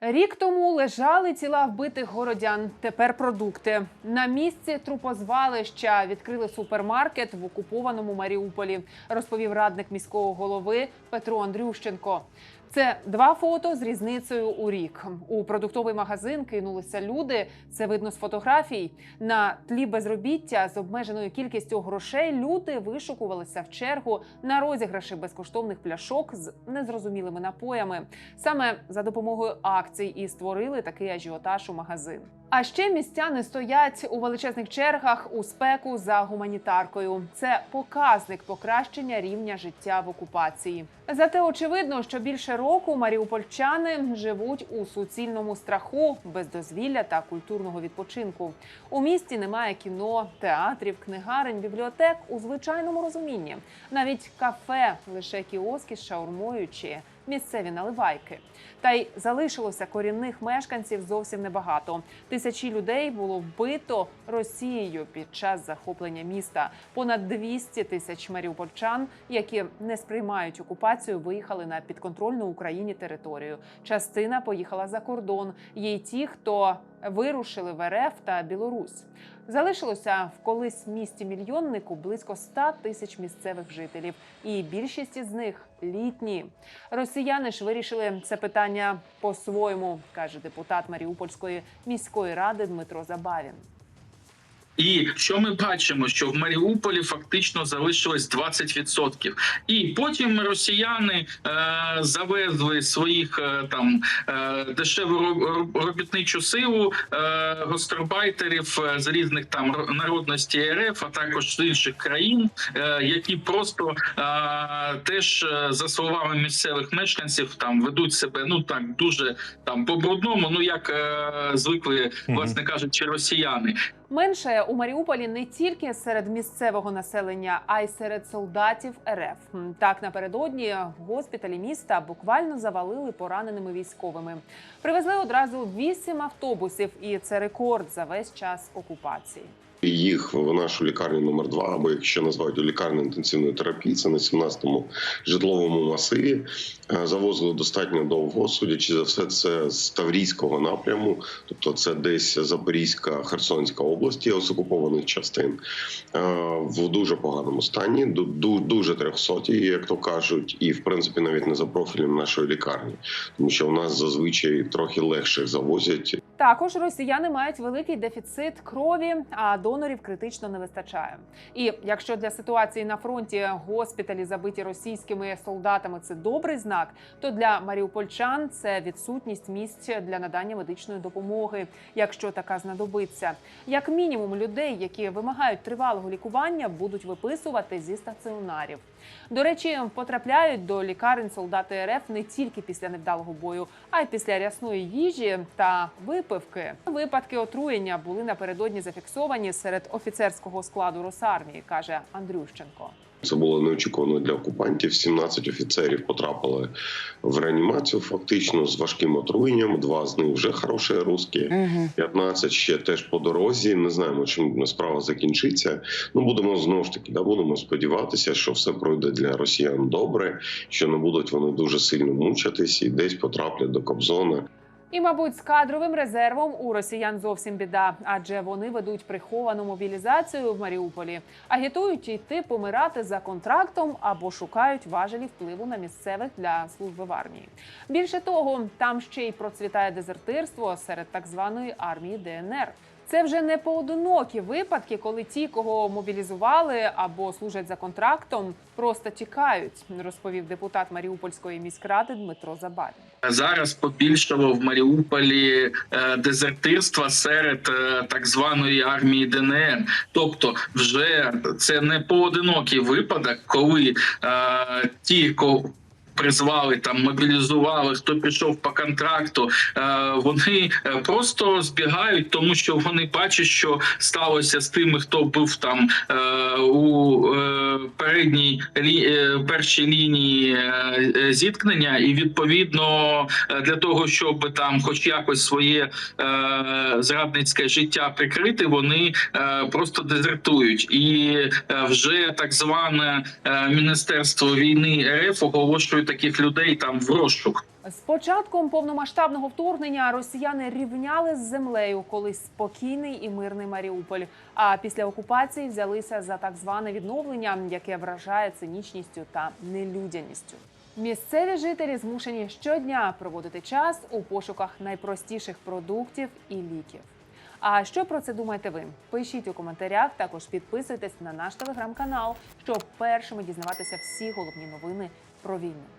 Рік тому лежали тіла вбитих городян. Тепер продукти на місці трупозвалища відкрили супермаркет в окупованому Маріуполі. Розповів радник міського голови Петро Андрющенко. Це два фото з різницею у рік. У продуктовий магазин кинулися люди. Це видно з фотографій. На тлі безробіття з обмеженою кількістю грошей люди вишукувалися в чергу на розіграші безкоштовних пляшок з незрозумілими напоями. Саме за допомогою акцій і створили такий ажіотаж у магазин. А ще містяни стоять у величезних чергах у спеку за гуманітаркою. Це показник покращення рівня життя в окупації. Зате очевидно, що більше року маріупольчани живуть у суцільному страху, без дозвілля та культурного відпочинку. У місті немає кіно, театрів, книгарень, бібліотек у звичайному розумінні. Навіть кафе, лише кіоски з шаурмою чи місцеві наливайки. Та й залишилося корінних мешканців зовсім небагато. Тисячі людей було вбито Росією під час захоплення міста. Понад 200 тисяч маріупольчан, які не сприймають окупацію, виїхали на підконтрольну Україні територію. Частина поїхала за кордон. Є й ті, хто вирушили в РФ та Білорусь. Залишилося в колись місті мільйоннику близько 100 тисяч місцевих жителів, і більшість із них літні. Росіяни ж вирішили це питання по-своєму, каже депутат Маріупольської міської ради Дмитро Забавін. І що ми бачимо, що в Маріуполі фактично залишилось 20%. І потім росіяни е, завезли своїх е, там е, дешеву роб- робітничу силу е, гастарбайтерів е, з різних там ро- народностей РФ, а також з інших країн, е, які просто е, теж е, за словами місцевих мешканців там ведуть себе ну так дуже там по брудному, ну як е, звикли, власне кажучи, росіяни. Менше у Маріуполі не тільки серед місцевого населення, а й серед солдатів РФ. Так напередодні госпіталі міста буквально завалили пораненими військовими. Привезли одразу вісім автобусів, і це рекорд за весь час окупації. Їх в нашу лікарню номер 2 або якщо називають лікарню інтенсивної терапії, це на 17-му житловому масиві. Е, Завозили достатньо довго, судячи за все, це з Таврійського напряму, тобто це десь Запорізька, Херсонська області, з окупованих частин Е, в дуже поганому стані, ду- ду- дуже трьохсоті, як то кажуть, і в принципі навіть не за профілем нашої лікарні, тому що у нас зазвичай трохи легше завозять Також росіяни мають великий дефіцит крові, а донорів критично не вистачає. І якщо для ситуації на фронті госпіталі забиті російськими солдатами це добрий знак, то для маріупольчан це відсутність місць для надання медичної допомоги, якщо така знадобиться. Як мінімум, людей, які вимагають тривалого лікування, будуть виписувати зі стаціонарів. До речі, потрапляють до лікарень солдати РФ не тільки після невдалого бою, а й після рясної їжі та випивки. Випадки отруєння були напередодні зафіксовані серед офіцерського складу Росармії, каже Андрющенко. Це було неочікувано для окупантів. 17 офіцерів потрапили в реанімацію, фактично з важким отруєнням. Два з них вже хороші русські, 15 ще теж по дорозі. Не знаємо, чим справа закінчиться. Ну будемо знову ж таки, да будемо сподіватися, що все пройде для росіян добре, що не будуть вони дуже сильно мучитись і десь потраплять до Кобзона. І, мабуть, з кадровим резервом у росіян зовсім біда, адже вони ведуть приховану мобілізацію в Маріуполі, агітують йти помирати за контрактом або шукають важелі впливу на місцевих для служби в армії. Більше того, там ще й процвітає дезертирство серед так званої армії ДНР. Це вже не поодинокі випадки, коли ті, кого мобілізували або служать за контрактом, просто тікають, розповів депутат Маріупольської міськради Дмитро Забарін. Зараз побільшало в Маріуполі е, дезертирства серед е, так званої армії ДНР. Тобто, вже це не поодинокий випадок, коли е, ті, кого призвали там, мобілізували, хто пішов по контракту, е, вони е, просто збігають, тому що вони бачать, що сталося з тими, хто був там е, у передній лі, першій лінії зіткнення, і відповідно для того, щоб там, хоч якось своє зрадницьке життя прикрити, вони просто дезертують. І вже так зване міністерство війни РФ оголошує таких людей там в розшук. З початком повномасштабного вторгнення росіяни рівняли з землею колись спокійний і мирний Маріуполь. А після окупації взялися за так зване відновлення, яке вражає цинічністю та нелюдяністю. Місцеві жителі змушені щодня проводити час у пошуках найпростіших продуктів і ліків. А що про це думаєте ви? Пишіть у коментарях. Також підписуйтесь на наш телеграм-канал, щоб першими дізнаватися всі головні новини про війну.